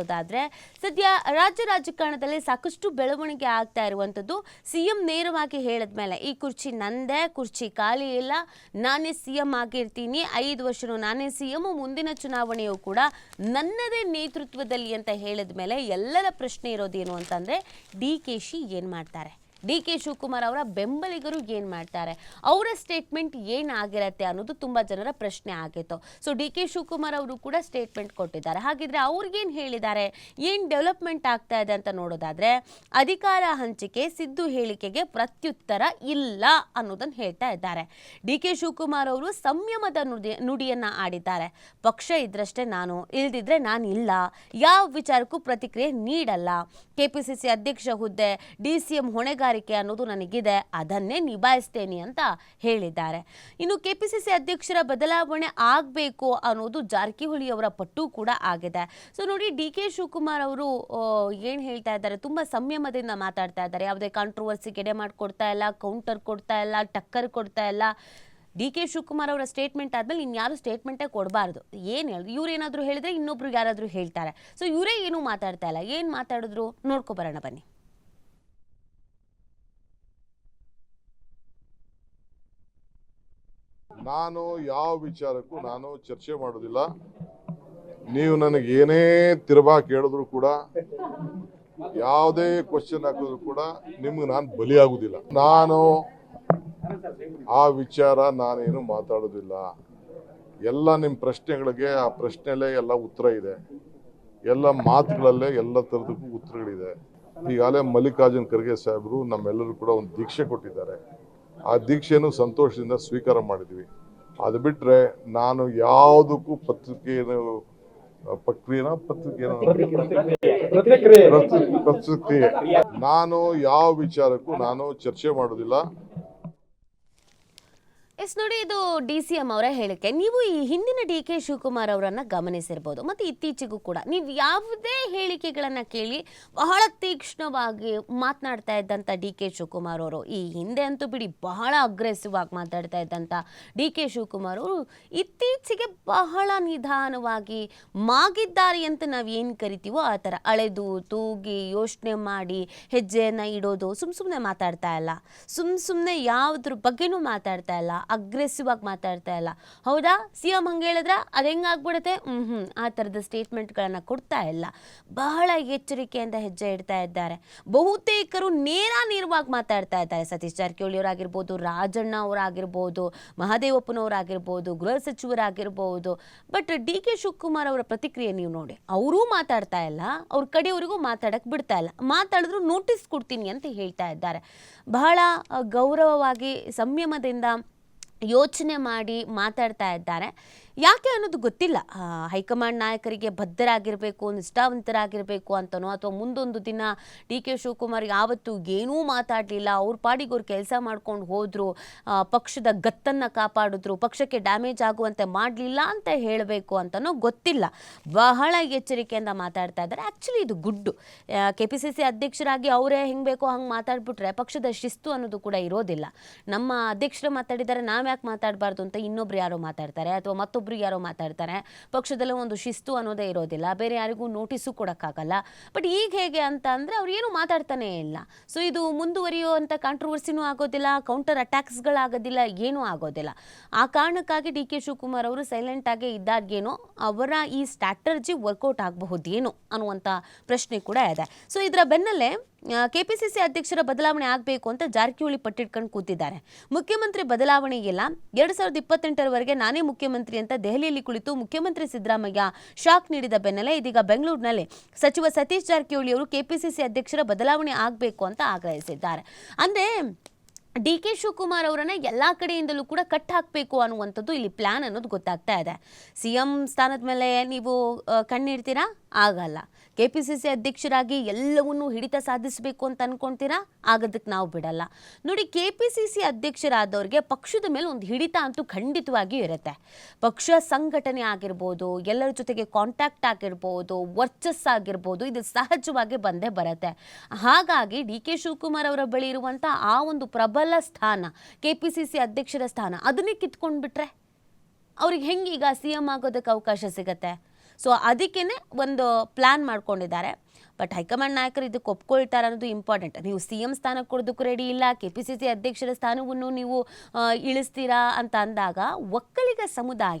ಹೋದಾದ್ರೆ ಸದ್ಯ ರಾಜ್ಯ ರಾಜಕಾರಣದಲ್ಲಿ ಸಾಕಷ್ಟು ಬೆಳವಣಿಗೆ ಆಗ್ತಾ ಇರುವಂಥದ್ದು ಸಿಎಂ ನೇರವಾಗಿ ಹೇಳಿದ್ಮೇಲೆ ಈ ಕುರ್ಚಿ ನಂದೇ, ಕುರ್ಚಿ ಖಾಲಿ ಇಲ್ಲ. ನಾನೇ ಸಿಎಂ ಆಗಿರ್ತೀನಿ. ಐದು ವರ್ಷನೂ ನಾನೇ ಸಿಎಂ, ಮುಂದಿನ ಚುನಾವಣೆಯು ಕೂಡ ನನ್ನದೇ ನೇತೃತ್ವದಲ್ಲಿ ಅಂತ ಹೇಳಿದ್ಮೇಲೆ ಎಲ್ಲರ ಪ್ರಶ್ನೆ ಇರೋದೇನು ಅಂತಂದ್ರೆ, ಡಿ ಕೆ ಶಿ ಏನ್ ಮಾಡ್ತಾರೆ? ಡಿ ಕೆ ಶಿವಕುಮಾರ್ ಅವರ ಬೆಂಬಲಿಗರು ಏನು ಮಾಡ್ತಾರೆ? ಅವರ ಸ್ಟೇಟ್ಮೆಂಟ್ ಏನಾಗಿರತ್ತೆ ಅನ್ನೋದು ತುಂಬ ಜನರ ಪ್ರಶ್ನೆ ಆಗಿತ್ತು. ಸೊ ಡಿ ಕೆ ಶಿವಕುಮಾರ್ ಅವರು ಕೂಡ ಸ್ಟೇಟ್ಮೆಂಟ್ ಕೊಟ್ಟಿದ್ದಾರೆ. ಹಾಗಿದ್ರೆ ಅವ್ರಿಗೇನು ಹೇಳಿದ್ದಾರೆ? ಏನು ಡೆವಲಪ್ಮೆಂಟ್ ಆಗ್ತಾ ಇದೆ ಅಂತ ನೋಡೋದಾದ್ರೆ, ಅಧಿಕಾರ ಹಂಚಿಕೆ ಸಿದ್ದು ಹೇಳಿಕೆಗೆ ಪ್ರತ್ಯುತ್ತರ ಇಲ್ಲ ಅನ್ನೋದನ್ನು ಹೇಳ್ತಾ ಇದ್ದಾರೆ. ಡಿ ಕೆ ಶಿವಕುಮಾರ್ ಅವರು ಸಂಯಮದ ನುಡಿ, ನುಡಿಯನ್ನ ಆಡಿದ್ದಾರೆ. ಪಕ್ಷ ಇದ್ರಷ್ಟೇ ನಾನು, ಇಲ್ದಿದ್ರೆ ನಾನು ಇಲ್ಲ ಯಾವ ವಿಚಾರಕ್ಕೂ ಪ್ರತಿಕ್ರಿಯೆ ನೀಡಲ್ಲ. ಕೆಪಿಸಿಸಿ ಅಧ್ಯಕ್ಷ ಹುದ್ದೆ, ಡಿ ಸಿ ಎಂ ಹೊಣೆಗಾರಿಕೆ ಅನ್ನೋದು ನನಗಿದೆ, ಅದನ್ನೇ ನಿಭಾಯಿಸ್ತೇನೆ ಅಂತ ಹೇಳಿದ್ದಾರೆ. ಇನ್ನು ಕೆಪಿಸಿಸಿ ಅಧ್ಯಕ್ಷರ ಬದಲಾವಣೆ ಆಗಬೇಕು ಅನ್ನೋದು ಜಾರಕಿಹೊಳಿ ಅವರ ಪಟ್ಟು ಕೂಡ ಆಗಿದೆ. ಸೊ ನೋಡಿ, ಡಿ ಕೆ ಶಿವಕುಮಾರ್ ಅವರು ಏನು ಹೇಳ್ತಾ ಇದ್ದಾರೆ, ತುಂಬ ಸಂಯಮದಿಂದ ಮಾತಾಡ್ತಾ ಇದ್ದಾರೆ. ಯಾವುದೇ ಕಾಂಟ್ರವರ್ಸಿ ಗೆಡೆ ಮಾಡಿಕೊಡ್ತಾ ಇಲ್ಲ ಕೌಂಟರ್ ಕೊಡ್ತಾ ಇಲ್ಲ, ಟಕ್ಕರ್ ಕೊಡ್ತಾ ಇಲ್ಲ. ಡಿ ಕೆ ಶಿವಕುಮಾರ್ ಅವರ ಸ್ಟೇಟ್ಮೆಂಟ್ ಆದ್ಮೇಲೆ ಇನ್ಯಾರು ಸ್ಟೇಟ್ಮೆಂಟೇ ಕೊಡಬಾರ್ದು. ಏನು ಹೇಳೋದು ಇವ್ರು ಏನಾದರೂ ಹೇಳಿದ್ರೆ ಇನ್ನೊಬ್ರು ಯಾರಾದರೂ ಹೇಳ್ತಾರೆ. ಸೊ ಇವರೇ ಏನೂ ಮಾತಾಡ್ತಾ ಇಲ್ಲ? ಏನು ಮಾತಾಡಿದ್ರು? ನೋಡ್ಕೊಬರೋಣ ಬನ್ನಿ. ನಾನು ಯಾವ ವಿಚಾರಕ್ಕೂ ನಾನು ಚರ್ಚೆ ಮಾಡೋದಿಲ್ಲ. ನೀವು ನನಗೆ ಏನೇ ತಿರುಬಾ ಕೇಳಿದ್ರು ಕೂಡ, ಯಾವುದೇ ಕ್ವಶನ್ ಹಾಕಿದ್ರು ಕೂಡ ನಿಮ್ಗೆ ನಾನು ಬಲಿಯಾಗೋದಿಲ್ಲ. ನಾನು ಆ ವಿಚಾರ ನಾನೇನು ಮಾತಾಡೋದಿಲ್ಲ. ಎಲ್ಲ ನಿಮ್ಮ ಪ್ರಶ್ನೆಗಳಿಗೆ, ಆ ಪ್ರಶ್ನೆಲ್ಲೇ ಎಲ್ಲ ಉತ್ತರ ಇದೆ. ಎಲ್ಲ ಮಾತುಗಳಲ್ಲೇ ಎಲ್ಲ ಥರದಕ್ಕೂ ಉತ್ತರಗಳಿದೆ. ಈಗಾಗಲೇ ಮಲ್ಲಿಕಾರ್ಜುನ್ ಖರ್ಗೆ ಸಾಹೇಬರು ನಮ್ಮೆಲ್ಲರೂ ಕೂಡ ಒಂದು ದೀಕ್ಷೆ ಕೊಟ್ಟಿದ್ದಾರೆ. ಆ ದೀಕ್ಷೆಯನ್ನು ಸಂತೋಷದಿಂದ ಸ್ವೀಕಾರ ಮಾಡಿದ್ವಿ. ಅದು ಬಿಟ್ಟರೆ ನಾನು ಯಾವುದಕ್ಕೂ ಪತ್ರಿಕೆಯನ್ನು ಪ್ರಕ್ರಿಯೆನ ಪ್ರತಿ- ಪ್ರತಿಕ್ರಿಯೆ. ನಾನು ಯಾವ ವಿಚಾರಕ್ಕೂ ನಾನು ಚರ್ಚೆ ಮಾಡೋದಿಲ್ಲ. ಎಸ್, ನೋಡಿ, ಇದು ಡಿ ಸಿ ಎಂ ಅವರ ಹೇಳಿಕೆ. ನೀವು ಈ ಹಿಂದಿನ ಡಿ ಕೆ ಶಿವಕುಮಾರ್ ಅವರನ್ನ ಗಮನಿಸಿರ್ಬೋದು. ಮತ್ತು ಇತ್ತೀಚೆಗೂ ಕೂಡ. ನೀವು ಯಾವುದೇ ಹೇಳಿಕೆಗಳನ್ನು ಕೇಳಿ ಬಹಳ ತೀಕ್ಷ್ಣವಾಗಿ ಮಾತನಾಡ್ತಾ ಇದ್ದಂಥ ಡಿ ಕೆ ಶಿವಕುಮಾರ್ ಅವರು, ಈ ಹಿಂದೆ ಅಂತೂ ಬಿಡಿ ಬಹಳ ಅಗ್ರೆಸಿವ್ ಆಗಿ ಮಾತಾಡ್ತಾ ಇದ್ದಂಥ ಡಿ ಕೆ ಶಿವಕುಮಾರ್ ಅವರು ಇತ್ತೀಚೆಗೆ ಬಹಳ ನಿಧಾನವಾಗಿ ಮಾಗಿದ್ದಾರೆ ಅಂತ ನಾವು ಏನು ಕರಿತೀವೋ ಆ ಥರ. ಅಳೆದು, ತೂಗಿ, ಯೋಚನೆ ಮಾಡಿ, ಹೆಜ್ಜೆಯನ್ನು ಇಡೋದು ಸುಮ್ಮ ಸುಮ್ಮನೆ ಮಾತಾಡ್ತಾ ಇಲ್ಲ. ಸುಮ್ಮ ಸುಮ್ಮನೆ ಯಾವುದ್ರ ಬಗ್ಗೆನೂ ಮಾತಾಡ್ತಾ ಇಲ್ಲ. ಅಗ್ರೆಸಿವ್ ಆಗಿ ಮಾತಾಡ್ತಾ ಇಲ್ಲ. ಹೌದಾ? ಸಿ ಎಂ ಹಂಗೆ ಹೇಳಿದ್ರ? ಅದು ಹೆಂಗಾಗ್ಬಿಡುತ್ತೆ ಹ್ಞೂ ಹ್ಞೂ ಆ ಥರದ ಸ್ಟೇಟ್ಮೆಂಟ್ಗಳನ್ನು ಕೊಡ್ತಾ ಇಲ್ಲ. ಬಹಳ ಎಚ್ಚರಿಕೆಯಿಂದ ಹೆಜ್ಜೆ ಇಡ್ತಾ ಇದ್ದಾರೆ. ಬಹುತೇಕರು ನೇರ ನೇರವಾಗಿ ಮಾತಾಡ್ತಾ ಇದ್ದಾರೆ. ಸತೀಶ್ ಜಾರಕಿಹೊಳಿ ಅವರಾಗಿರ್ಬೋದು, ರಾಜಣ್ಣ ಅವರಾಗಿರ್ಬೋದು, ಮಹದೇವಪ್ಪನವರಾಗಿರ್ಬೋದು, ಗೃಹ ಸಚಿವರಾಗಿರ್ಬೋದು. ಬಟ್ ಡಿ ಕೆ ಶಿವಕುಮಾರ್ ಅವರ ಪ್ರತಿಕ್ರಿಯೆ ನೀವು ನೋಡಿ. ಅವರೂ ಮಾತಾಡ್ತಾ ಇಲ್ಲ. ಅವ್ರ ಕಡೆಯವರಿಗೂ ಮಾತಾಡಕ್ಕೆ ಬಿಡ್ತಾ ಇಲ್ಲ. ಮಾತಾಡಿದ್ರು ನೋಟಿಸ್ ಕೊಡ್ತೀನಿ ಅಂತ ಹೇಳ್ತಾ ಇದ್ದಾರೆ. ಬಹಳ ಗೌರವವಾಗಿ, ಸಂಯಮದಿಂದ ಯೋಚನೆ ಮಾಡಿ ಮಾತಾಡ್ತಾ ಇದ್ದಾರೆ. ಯಾಕೆ ಅನ್ನೋದು ಗೊತ್ತಿಲ್ಲ. ಹೈಕಮಾಂಡ್ ನಾಯಕರಿಗೆ ಬದ್ಧರಾಗಿರಬೇಕು, ನಿಷ್ಠಾವಂತರಾಗಿರಬೇಕು ಅಂತನೋ ಅಥವಾ ಮುಂದೊಂದು ದಿನ ಡಿ ಕೆ ಶಿವಕುಮಾರ್ ಯಾವತ್ತು ಏನೂ ಮಾತಾಡಲಿಲ್ಲ. ಅವ್ರ ಪಾಡಿಗೆ ಅವ್ರು ಕೆಲಸ ಮಾಡ್ಕೊಂಡು ಹೋದರು ಪಕ್ಷದ ಗತ್ತನ್ನು ಕಾಪಾಡಿದ್ರು, ಪಕ್ಷಕ್ಕೆ ಡ್ಯಾಮೇಜ್ ಆಗುವಂತೆ ಮಾಡಲಿಲ್ಲ ಅಂತ ಹೇಳಬೇಕು ಅಂತನೋ ಗೊತ್ತಿಲ್ಲ. ಬಹಳ ಎಚ್ಚರಿಕೆಯಿಂದ ಮಾತಾಡ್ತಾ ಇದ್ದಾರೆ. ಆ್ಯಕ್ಚುಲಿ ಇದು good. K P C C ಅಧ್ಯಕ್ಷರಾಗಿ ಅವರೇ ಹೆಂಗೆ ಬೇಕೋ ಹಂಗೆ ಮಾತಾಡ್ಬಿಟ್ರೆ ಪಕ್ಷದ ಶಿಸ್ತು ಅನ್ನೋದು ಕೂಡ ಇರೋದಿಲ್ಲ. ನಮ್ಮ ಅಧ್ಯಕ್ಷರು ಮಾತಾಡಿದ್ದಾರೆ ನಾವು ಯಾಕೆ ಮಾತಾಡಬಾರ್ದು ಅಂತ ಇನ್ನೊಬ್ರು ಯಾರೋ ಮಾತಾಡ್ತಾರೆ. ಅಥವಾ ಮತ್ತೊಬ್ರು ಯಾರೋ ಮಾತಾಡ್ತಾರೆ. ಪಕ್ಷದಲ್ಲೂ ಒಂದು ಶಿಸ್ತು ಅನ್ನೋದೇ ಇರೋದಿಲ್ಲ. ಬೇರೆ ಯಾರಿಗೂ ನೋಟಿಸು ಕೊಡೋಕ್ಕಾಗಲ್ಲ. ಬಟ್ ಈಗ ಹೇಗೆ ಅಂತ ಅಂದರೆ ಅವ್ರು ಏನು ಮಾತಾಡ್ತಾನೇ ಇಲ್ಲ. ಸೊ ಇದು ಮುಂದುವರಿಯುವಂಥ ಕಾಂಟ್ರವರ್ಸಿನೂ ಆಗೋದಿಲ್ಲ ಕೌಂಟರ್ ಅಟ್ಯಾಕ್ಸ್ಗಳಾಗೋದಿಲ್ಲ ಏನೂ ಆಗೋದಿಲ್ಲ. ಆ ಕಾರಣಕ್ಕಾಗಿ ಡಿ ಕೆ ಶಿವಕುಮಾರ್ ಅವರು ಸೈಲೆಂಟಾಗೇ ಇದ್ದಾಗೇನೋ ಅವರ ಈ ಸ್ಟ್ರಾಟರ್ಜಿ ವರ್ಕೌಟ್ ಆಗಬಹುದೇನೋ ಅನ್ನುವಂಥ ಪ್ರಶ್ನೆ ಕೂಡ ಇದೆ. ಸೊ ಇದರ ಬೆನ್ನಲ್ಲೇ ಕೆಪಿಸಿಸಿ ಅಧ್ಯಕ್ಷರ ಬದಲಾವಣೆ ಆಗಬೇಕು ಅಂತ ಜಾರಕಿಹೊಳಿ ಪಟ್ಟಿಟ್ಕೊಂಡು ಕೂತಿದ್ದಾರೆ. ಮುಖ್ಯಮಂತ್ರಿ ಬದಲಾವಣೆ ಇಲ್ಲ. ಎರಡು ಸಾವಿರದ ಇಪ್ಪತ್ತೆಂಟರವರೆಗೆ ನಾನೇ ಮುಖ್ಯಮಂತ್ರಿ ಅಂತ ದೆಹಲಿಯಲ್ಲಿ ಕುಳಿತು ಮುಖ್ಯಮಂತ್ರಿ ಸಿದ್ದರಾಮಯ್ಯ ಶಾಕ್ ನೀಡಿದ ಬೆನ್ನಲ್ಲೇ ಇದೀಗ ಬೆಂಗಳೂರಿನಲ್ಲಿ ಸಚಿವ ಸತೀಶ್ ಜಾರಕಿಹೊಳಿ ಅವರು ಕೆಪಿಸಿಸಿ ಅಧ್ಯಕ್ಷರ ಬದಲಾವಣೆ ಆಗಬೇಕು ಅಂತ ಆಗ್ರಹಿಸಿದ್ದಾರೆ. ಅಂದರೆ ಡಿ ಕೆ ಶಿವಕುಮಾರ್ ಅವರನ್ನು ಎಲ್ಲ ಕಡೆಯಿಂದಲೂ ಕೂಡ ಕಟ್ ಹಾಕಬೇಕು ಅನ್ನುವಂಥದ್ದು ಇಲ್ಲಿ ಪ್ಲ್ಯಾನ್ ಅನ್ನೋದು ಗೊತ್ತಾಗ್ತಾ ಇದೆ. ಸಿ ಎಂ ಸ್ಥಾನದ ಮೇಲೆ ನೀವು ಕಣ್ಣಿಡ್ತೀರಾ ಆಗಲ್ಲ. ಕೆ ಪಿ ಸಿ ಸಿ ಅಧ್ಯಕ್ಷರಾಗಿ ಎಲ್ಲವನ್ನೂ ಹಿಡಿತ ಸಾಧಿಸಬೇಕು ಅಂತ ಅನ್ಕೊಂತೀರಾ? ಆಗೋದಕ್ಕೆ ನಾವು ಬಿಡಲ್ಲ. ನೋಡಿ ಕೆ ಪಿ ಸಿ ಸಿ ಅಧ್ಯಕ್ಷರಾದವ್ರಿಗೆ ಪಕ್ಷದ ಮೇಲೆ ಒಂದು ಹಿಡಿತ ಅಂತೂ ಖಂಡಿತವಾಗಿಯೂ ಇರುತ್ತೆ. ಪಕ್ಷ ಸಂಘಟನೆ ಆಗಿರ್ಬೋದು, ಎಲ್ಲರ ಜೊತೆಗೆ ಕಾಂಟ್ಯಾಕ್ಟ್ ಆಗಿರ್ಬೋದು ವರ್ಚಸ್ಸಾಗಿರ್ಬೋದು ಇದು ಸಹಜವಾಗಿ ಬಂದೇ ಬರುತ್ತೆ. ಹಾಗಾಗಿ ಡಿ ಕೆ ಶಿವಕುಮಾರ್ ಅವರ ಬಳಿ ಇರುವಂಥ ಆ ಒಂದು ಪ್ರಬಲ ಸ್ಥಾನ ಕೆ ಪಿ ಸಿ ಸಿ ಅಧ್ಯಕ್ಷರ ಸ್ಥಾನ, ಅದನ್ನೇ ಕಿತ್ಕೊಂಡ್ಬಿಟ್ರೆ ಅವ್ರಿಗೆ ಹೆಂಗೆ ಈಗ ಸಿ ಎಂ ಆಗೋದಕ್ಕೆ ಅವಕಾಶ ಸಿಗತ್ತೆ? ಸೊ ಅದಕ್ಕೇ ಒಂದು ಪ್ಲ್ಯಾನ್ ಮಾಡ್ಕೊಂಡಿದ್ದಾರೆ. ಬಟ್ ಹೈಕಮಾಂಡ್ ನಾಯಕರು ಇದಕ್ಕೆ ಒಪ್ಕೊಳ್ತಾರೆ ಅನ್ನೋದು ಇಂಪಾರ್ಟೆಂಟ್ ನೀವು ಸಿ ಎಂ ಸ್ಥಾನ ಕೊಡೋದಕ್ಕೂ ರೆಡಿ ಇಲ್ಲ ಕೆ ಪಿ ಸಿ ಸಿ ಅಧ್ಯಕ್ಷರ ಸ್ಥಾನವನ್ನು ನೀವು ಇಳಿಸ್ತೀರಾ ಅಂತ ಅಂದಾಗ ಒಕ್ಕಲಿಗ ಸಮುದಾಯ,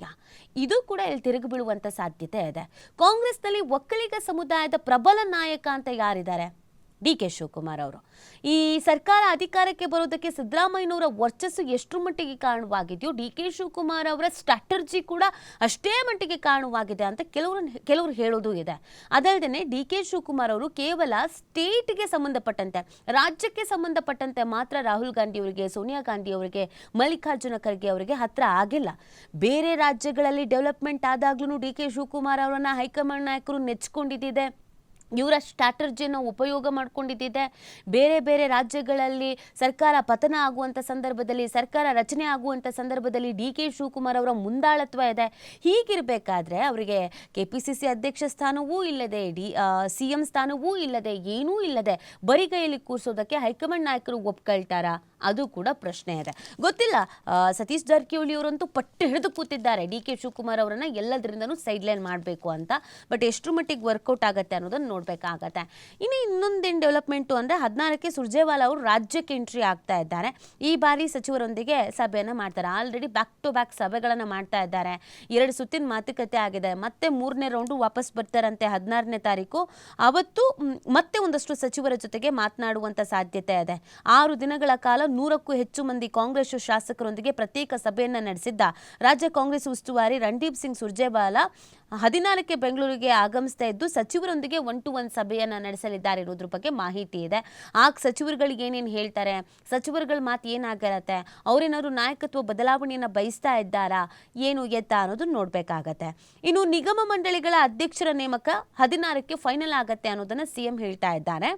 ಇದು ಕೂಡ ಇಲ್ಲಿ ತಿರುಗಿ ಬೀಳುವಂಥ ಸಾಧ್ಯತೆ ಇದೆ. ಕಾಂಗ್ರೆಸ್ನಲ್ಲಿ ಒಕ್ಕಲಿಗ ಸಮುದಾಯದ ಪ್ರಬಲ ನಾಯಕ ಅಂತ ಯಾರಿದ್ದಾರೆ? ಡಿ ಕೆ ಶಿವಕುಮಾರ್ ಅವರು. ಈ ಸರ್ಕಾರ ಅಧಿಕಾರಕ್ಕೆ ಬರೋದಕ್ಕೆ ಸಿದ್ದರಾಮಯ್ಯನವರ ವರ್ಚಸ್ಸು ಎಷ್ಟು ಮಟ್ಟಿಗೆ ಕಾರಣವಾಗಿದೆಯೋ, ಡಿ ಕೆ ಶಿವಕುಮಾರ್ ಅವರ ಸ್ಟ್ರಾಟರ್ಜಿ ಕೂಡ ಅಷ್ಟೇ ಮಟ್ಟಿಗೆ ಕಾರಣವಾಗಿದೆ ಅಂತ ಕೆಲವರು ಕೆಲವರು ಹೇಳೋದು ಇದೆ. ಅದಲ್ಲದೆ ಡಿ ಕೆ ಶಿವಕುಮಾರ್ ಅವರು ಕೇವಲ ಸ್ಟೇಟ್ಗೆ ಸಂಬಂಧಪಟ್ಟಂತೆ, ರಾಜ್ಯಕ್ಕೆ ಸಂಬಂಧಪಟ್ಟಂತೆ ಮಾತ್ರ ರಾಹುಲ್ ಗಾಂಧಿ ಅವರಿಗೆ, ಸೋನಿಯಾ ಗಾಂಧಿ ಅವರಿಗೆ, ಮಲ್ಲಿಕಾರ್ಜುನ ಖರ್ಗೆ ಅವರಿಗೆ ಹತ್ರ ಆಗಿಲ್ಲ. ಬೇರೆ ರಾಜ್ಯಗಳಲ್ಲಿ ಡೆವಲಪ್ಮೆಂಟ್ ಆದಾಗ್ಲೂ ಡಿ ಕೆ ಶಿವಕುಮಾರ್ ಅವರನ್ನ ಹೈಕಮಾಂಡ್ ನಾಯಕರು ನೆಚ್ಕೊಂಡಿದ್ದಿದೆ. ಇವರ ಸ್ಟ್ರಾಟರ್ಜಿಯನ್ನು ಉಪಯೋಗ ಮಾಡಿಕೊಂಡಿದ್ದಿದೆ. ಬೇರೆ ಬೇರೆ ರಾಜ್ಯಗಳಲ್ಲಿ ಸರ್ಕಾರ ಪತನ ಆಗುವಂಥ ಸಂದರ್ಭದಲ್ಲಿ, ಸರ್ಕಾರ ರಚನೆ ಆಗುವಂಥ ಸಂದರ್ಭದಲ್ಲಿ ಡಿ ಕೆ ಶಿವಕುಮಾರ್ ಅವರ ಮುಂದಾಳತ್ವ ಇದೆ. ಹೀಗಿರಬೇಕಾದ್ರೆ ಅವರಿಗೆ ಕೆ ಪಿ ಸಿ ಸಿ ಅಧ್ಯಕ್ಷ ಸ್ಥಾನವೂ ಇಲ್ಲದೆ, ಡಿ ಸಿ ಎಂ ಸ್ಥಾನವೂ ಇಲ್ಲದೆ, ಏನೂ ಇಲ್ಲದೆ ಬರಿಗೈಯಲ್ಲಿ ಕೂರಿಸೋದಕ್ಕೆ ಹೈಕಮಾಂಡ್ ನಾಯಕರು ಒಪ್ಕೊಳ್ತಾರಾ? ಅದು ಕೂಡ ಪ್ರಶ್ನೆ ಇದೆ. ಗೊತ್ತಿಲ್ಲ ಸತೀಶ್ ಜಾರಕಿಹೊಳಿ ಅವರಂತೂ ಪಟ್ಟು ಹಿಡಿದು ಕೂತಿದ್ದಾರೆ. ಡಿ ಕೆ ಶಿವಕುಮಾರ್ ಅವರನ್ನ ಎಲ್ಲದರಿಂದನೂ ಸೈಡ್ಲೈನ್ ಮಾಡಬೇಕು ಅಂತ. ಬಟ್ ಎಷ್ಟು ಮಟ್ಟಿಗೆ ವರ್ಕೌಟ್ ಆಗುತ್ತೆ ಅನ್ನೋದನ್ನು ನೋಡಬೇಕಾಗತ್ತೆ. ಇನ್ನು ಇನ್ನೊಂದೇನು ಡೆವಲಪ್ಮೆಂಟು ಅಂದರೆ ಹದಿನಾರಕ್ಕೆ ಸುರ್ಜೇವಾಲಾ ಅವರು ರಾಜ್ಯಕ್ಕೆ ಎಂಟ್ರಿ ಆಗ್ತಾ ಇದ್ದಾರೆ. ಈ ಬಾರಿ ಸಚಿವರೊಂದಿಗೆ ಸಭೆಯನ್ನು ಮಾಡ್ತಾರೆ. ಆಲ್ರೆಡಿ ಬ್ಯಾಕ್ ಟು ಬ್ಯಾಕ್ ಸಭೆಗಳನ್ನು ಮಾಡ್ತಾ ಇದ್ದಾರೆ. ಎರಡು ಸುತ್ತಿನ ಮಾತುಕತೆ ಆಗಿದೆ. ಮತ್ತೆ ಮೂರನೇ ರೌಂಡು ವಾಪಸ್ ಬರ್ತಾರಂತೆ ಹದಿನಾರನೇ ತಾರೀಕು. ಅವತ್ತು ಮತ್ತೆ ಒಂದಷ್ಟು ಸಚಿವರ ಜೊತೆಗೆ ಮಾತನಾಡುವಂಥ ಸಾಧ್ಯತೆ ಇದೆ. ಆರು ದಿನಗಳ ಕಾಲ ನೂರಕ್ಕೂ ಹೆಚ್ಚು ಮಂದಿ ಕಾಂಗ್ರೆಸ್ ಶಾಸಕರೊಂದಿಗೆ ಪ್ರತ್ಯೇಕ ಸಭೆಯನ್ನು ನಡೆಸಿದ್ದ ರಾಜ್ಯ ಕಾಂಗ್ರೆಸ್ ಉಸ್ತುವಾರಿ ರಣದೀಪ್ ಸಿಂಗ್ ಸುರ್ಜೇವಾಲ ಹದಿನಾಲ್ಕಕ್ಕೆ ಬೆಂಗಳೂರಿಗೆ ಆಗಮಿಸ್ತಾ ಇದ್ದು ಸಚಿವರೊಂದಿಗೆ ಒನ್ ಟು ಒನ್ ಸಭೆಯನ್ನು ನಡೆಸಲಿದ್ದಾರೆ ಇರೋದ್ರ ಬಗ್ಗೆ ಮಾಹಿತಿ ಇದೆ. ಆಗ ಸಚಿವರುಗಳಿಗೆ ಏನೇನು ಹೇಳ್ತಾರೆ? ಸಚಿವರುಗಳ ಮಾತು ಏನಾಗಿರತ್ತೆ ಅವರೇನಾದ್ರು ನಾಯಕತ್ವ ಬದಲಾವಣೆಯನ್ನು ಬಯಸ್ತಾ ಇದ್ದಾರಾ? ಏನು ಎತ್ತ ಅನ್ನೋದು ನೋಡಬೇಕಾಗತ್ತೆ. ಇನ್ನು ನಿಗಮ ಮಂಡಳಿಗಳ ಅಧ್ಯಕ್ಷರ ನೇಮಕ ಹದಿನಾರಕ್ಕೆ ಫೈನಲ್ ಆಗತ್ತೆ ಅನ್ನೋದನ್ನ ಸಿಎಂ ಹೇಳ್ತಾ ಇದ್ದಾರೆ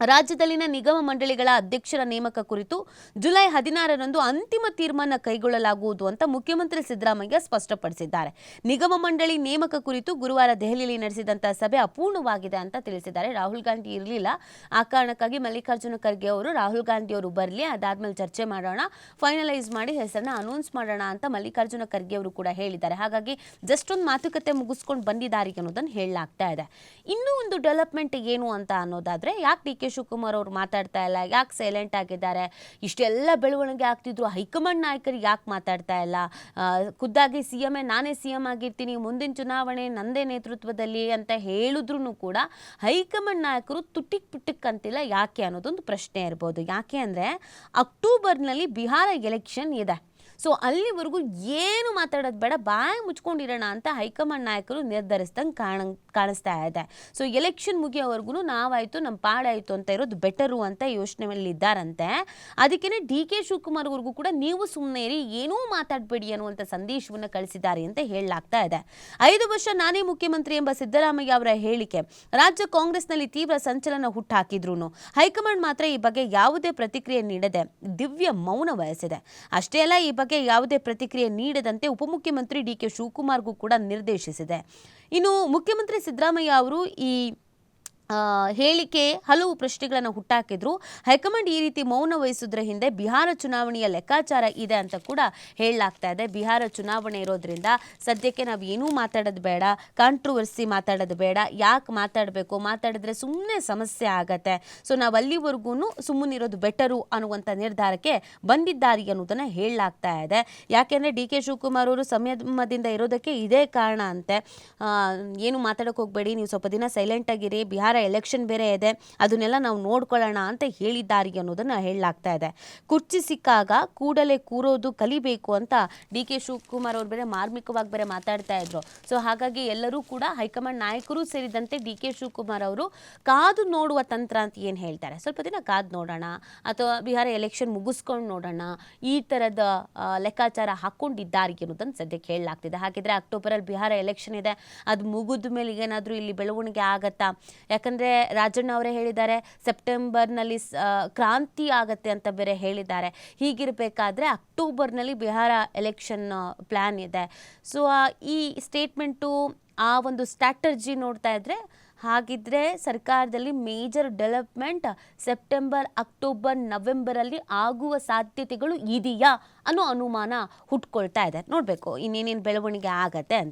ರಾಜ್ಯದಲ್ಲಿನ ನಿಗಮ ಮಂಡಳಿಗಳ ಅಧ್ಯಕ್ಷರ ನೇಮಕ ಕುರಿತು ಜುಲೈ ಹದಿನಾರರಂದು ಅಂತಿಮ ತೀರ್ಮಾನ ಕೈಗೊಳ್ಳಲಾಗುವುದು ಅಂತ ಮುಖ್ಯಮಂತ್ರಿ ಸಿದ್ದರಾಮಯ್ಯ ಸ್ಪಷ್ಟಪಡಿಸಿದ್ದಾರೆ. ನಿಗಮ ಮಂಡಳಿ ನೇಮಕ ಕುರಿತು ಗುರುವಾರ ದೆಹಲಿಯಲ್ಲಿ ನಡೆಸಿದಂತಹ ಸಭೆ ಅಪೂರ್ಣವಾಗಿದೆ ಅಂತ ತಿಳಿಸಿದ್ದಾರೆ. ರಾಹುಲ್ ಗಾಂಧಿ ಇರಲಿಲ್ಲ. ಆ ಕಾರಣಕ್ಕಾಗಿ ಮಲ್ಲಿಕಾರ್ಜುನ ಖರ್ಗೆ ಅವರು, ರಾಹುಲ್ ಗಾಂಧಿ ಅವರು ಬರಲಿ, ಅದಾದ್ಮೇಲೆ ಚರ್ಚೆ ಮಾಡೋಣ ಫೈನಲೈಸ್ ಮಾಡಿ ಹೆಸರನ್ನ ಅನೌನ್ಸ್ ಮಾಡೋಣ ಅಂತ ಮಲ್ಲಿಕಾರ್ಜುನ ಖರ್ಗೆ ಅವರು ಕೂಡ ಹೇಳಿದ್ದಾರೆ. ಹಾಗಾಗಿ ಜಸ್ಟ್ ಒಂದು ಮಾತುಕತೆ ಮುಗಿಸ್ಕೊಂಡು ಬಂದಿದ್ದಾರೆ ಅನ್ನೋದನ್ನು ಹೇಳಲಾಗ್ತಾ ಇದೆ. ಇನ್ನೂ ಒಂದು ಡೆವಲಪ್ಮೆಂಟ್ ಏನು ಅಂತ ಅನ್ನೋದಾದ್ರೆ ಯಾಕೆ ಕೆ ಶಿವಕುಮಾರ್ ಅವರು ಮಾತಾಡ್ತಾ ಇಲ್ಲ. ಯಾಕೆ ಸೈಲೆಂಟ್ ಆಗಿದ್ದಾರೆ? ಇಷ್ಟೆಲ್ಲ ಬೆಳವಣಿಗೆ ಆಗ್ತಿದ್ರು. ಹೈಕಮಾಂಡ್ ನಾಯಕರು ಯಾಕೆ ಮಾತಾಡ್ತಾ ಇಲ್ಲ? ಖುದ್ದಾಗಿ ಸಿ ಎಂ ನಾನೇ ಸಿ ಎಂ ಆಗಿರ್ತೀನಿ. ಮುಂದಿನ ಚುನಾವಣೆ ನಂದೇ ನೇತೃತ್ವದಲ್ಲಿ ಅಂತ ಹೇಳಿದ್ರು ಕೂಡ ಹೈಕಮಾಂಡ್ ನಾಯಕರು ತುಟಿಕ್ ಪುಟ್ಟಿಕ್ ಅಂತಿಲ್ಲ. ಯಾಕೆ ಅನ್ನೋದೊಂದು ಪ್ರಶ್ನೆ ಇರ್ಬೋದು. ಯಾಕೆ ಅಂದರೆ, ಅಕ್ಟೋಬರ್ನಲ್ಲಿ ಬಿಹಾರ ಎಲೆಕ್ಷನ್ ಇದೆ. ಸೊ ಅಲ್ಲಿವರೆಗೂ ಏನು ಮಾತಾಡೋದು ಬೇಡ, ಬಾಯಿ ಮುಚ್ಕೊಂಡಿರೋಣ ಅಂತ ಹೈಕಮಾಂಡ್ ನಾಯಕರು ನಿರ್ಧರಿಸ್ದಂಗೆ ಕಾಣ, ಕಾಣಿಸ್ತಾ ಇದೆ. ಸೊ ಎಲೆಕ್ಷನ್ ಮುಗಿಯೋವರೆಗೂ ನಾವಾಯಿತು, ನಮ್ಮ ಪಾಡಾಯಿತು ಅಂತ ಇರೋದು ಬೆಟರು ಅಂತ ಯೋಚನೆಯಲ್ಲಿ ಇದ್ದಾರಂತೆ ಅದಕ್ಕೇ ಡಿ ಕೆ ಶಿವಕುಮಾರ್ ಅವ್ರಿಗೂ ಕೂಡ ನೀವು ಸುಮ್ಮನೆ ಇರಿ, ಏನೂ ಮಾತಾಡಬೇಡಿ ಅನ್ನುವಂಥ ಸಂದೇಶವನ್ನು ಕಳಿಸಿದ್ದಾರೆ ಅಂತ ಹೇಳಲಾಗ್ತಾ ಇದೆ. ಐದು ವರ್ಷ ನಾನೇ ಮುಖ್ಯಮಂತ್ರಿ ಎಂಬ ಸಿದ್ದರಾಮಯ್ಯ ಅವರ ಹೇಳಿಕೆ, ರಾಜ್ಯ ಕಾಂಗ್ರೆಸ್ನಲ್ಲಿ ತೀವ್ರ ಸಂಚಲನ ಹುಟ್ಟಾಕಿದ್ರು ಹೈಕಮಾಂಡ್ ಮಾತ್ರ ಈ ಬಗ್ಗೆ ಯಾವುದೇ ಪ್ರತಿಕ್ರಿಯೆ ನೀಡದೆ ದಿವ್ಯ ಮೌನ ವಹಿಸಿದೆ. ಅಷ್ಟೇ ಅಲ್ಲ, ಈ ಬಗ್ಗೆ ಯಾವುದೇ ಪ್ರತಿಕ್ರಿಯೆ ನೀಡದಂತೆ ಉಪಮುಖ್ಯಮಂತ್ರಿ ಡಿ ಕೆ ಶಿವಕುಮಾರ್ಗೂ ಕೂಡ ನಿರ್ದೇಶಿಸಿದೆ. ಇನ್ನು ಮುಖ್ಯಮಂತ್ರಿ ಸಿದ್ದರಾಮಯ್ಯ ಅವರು ಈ ಹೇಳಿಕೆ ಹಲವು ಪ್ರಶ್ನೆಗಳನ್ನು ಹುಟ್ಟಾಕಿದ್ರು. ಹೈಕಮಾಂಡ್ ಈ ರೀತಿ ಮೌನ ವಹಿಸಿದ್ರ ಹಿಂದೆ ಬಿಹಾರ ಚುನಾವಣೆಯ ಲೆಕ್ಕಾಚಾರ ಇದೆ ಅಂತ ಕೂಡ ಹೇಳಲಾಗ್ತಾ ಇದೆ. ಬಿಹಾರ ಚುನಾವಣೆ ಇರೋದ್ರಿಂದ ಸದ್ಯಕ್ಕೆ ನಾವು ಏನೂ ಮಾತಾಡೋದು ಬೇಡ ಕಾಂಟ್ರವರ್ಸಿ ಮಾತಾಡೋದು ಬೇಡ. ಯಾಕೆ ಮಾತಾಡಬೇಕು? ಮಾತಾಡಿದ್ರೆ ಸುಮ್ಮನೆ ಸಮಸ್ಯೆ ಆಗತ್ತೆ. ಸೊ ನಾವು ಅಲ್ಲಿವರೆಗೂ ಸುಮ್ಮನಿರೋದು ಬೆಟರು ಅನ್ನುವಂಥ ನಿರ್ಧಾರಕ್ಕೆ ಬಂದಿದ್ದಾರೆ ಅನ್ನೋದನ್ನು ಹೇಳಲಾಗ್ತಾ ಇದೆ. ಯಾಕೆಂದರೆ ಡಿ ಕೆ ಶಿವಕುಮಾರ್ ಅವರು ಸಂಯಮದಿಂದ ಇರೋದಕ್ಕೆ ಇದೇ ಕಾರಣ ಅಂತೆ. ಏನು ಮಾತಾಡೋಕೆ ಹೋಗಬೇಡಿ, ನೀವು ಸ್ವಲ್ಪ ದಿನ ಸೈಲೆಂಟ್ ಆಗಿರಿ ಎಲೆಕ್ಷನ್ ಬೇರೆ ಇದೆ, ಅದನ್ನೆಲ್ಲ ನಾವು ನೋಡ್ಕೊಳ್ಳೋಣ ಅಂತ ಹೇಳಿದ್ದಾರೆ ಅನ್ನೋದನ್ನು ಹೇಳಲಾಗ್ತಾ ಇದೆ. ಕುರ್ಚಿ ಸಿಕ್ಕಾಗ ಕೂಡಲೇ ಕೂರೋದು ಕಲಿಬೇಕು ಅಂತ ಡಿ ಕೆ ಶಿವಕುಮಾರ್ ಅವರು ಬೇರೆ ಮಾರ್ಮಿಕವಾಗಿ ಬೇರೆ ಮಾತಾಡ್ತಾ ಇದ್ರು. ಸೊ ಹಾಗಾಗಿ ಎಲ್ಲರೂ ಕೂಡ ಹೈಕಮಾಂಡ್ ನಾಯಕರು ಸೇರಿದಂತೆ ಡಿ ಕೆ ಶಿವಕುಮಾರ್ ಅವರು ಕಾದು ನೋಡುವ ತಂತ್ರ ಅಂತ ಏನು ಹೇಳ್ತಾರೆ? ಸ್ವಲ್ಪ ದಿನ ಕಾದು ನೋಡೋಣ, ಅಥವಾ ಬಿಹಾರ ಎಲೆಕ್ಷನ್ ಮುಗಿಸ್ಕೊಂಡು ನೋಡೋಣ, ಈ ಥರದ ಲೆಕ್ಕಾಚಾರ ಹಾಕ್ಕೊಂಡಿದ್ದಾರೆ ಅನ್ನೋದನ್ನು ಸದ್ಯಕ್ಕೆ ಹೇಳಲಾಗ್ತಿದೆ. ಹಾಗಿದ್ರೆ ಅಕ್ಟೋಬರಲ್ಲಿ ಬಿಹಾರ ಎಲೆಕ್ಷನ್ ಇದೆ, ಅದು ಮುಗಿದ ಮೇಲೆ ಏನಾದರೂ ಇಲ್ಲಿ ಬೆಳವಣಿಗೆ ಆಗತ್ತಾ? ರಾಜಣ್ಣ ಅವರೇ ಹೇಳಿದ್ದಾರೆ, ಸೆಪ್ಟೆಂಬರ್ನಲ್ಲಿ ಕ್ರಾಂತಿ ಆಗತ್ತೆ ಅಂತ ಬೇರೆ ಹೇಳಿದ್ದಾರೆ. ಹೀಗಿರಬೇಕಾದ್ರೆ ಅಕ್ಟೋಬರ್ನಲ್ಲಿ ಬಿಹಾರ ಎಲೆಕ್ಷನ್ ಪ್ಲ್ಯಾನ್ ಇದೆ. ಸೊ ಈ ಸ್ಟೇಟ್ಮೆಂಟು, ಆ ಒಂದು ಸ್ಟ್ರಾಟರ್ಜಿ ನೋಡ್ತಾ ಇದ್ರೆ ಹಾಗಿದ್ರೆ ಸರ್ಕಾರದಲ್ಲಿ ಮೇಜರ್ ಡೆವಲಪ್ಮೆಂಟ್ ಸೆಪ್ಟೆಂಬರ್, ಅಕ್ಟೋಬರ್, ನವೆಂಬರಲ್ಲಿ ಆಗುವ ಸಾಧ್ಯತೆಗಳು ಇದೆಯಾ ಅನ್ನೋ ಅನುಮಾನ ಹುಟ್ಕೊಳ್ತಾ ಇದೆ. ನೋಡಬೇಕು ಇನ್ನೇನೇನು ಬೆಳವಣಿಗೆ ಆಗತ್ತೆ ಅಂತ.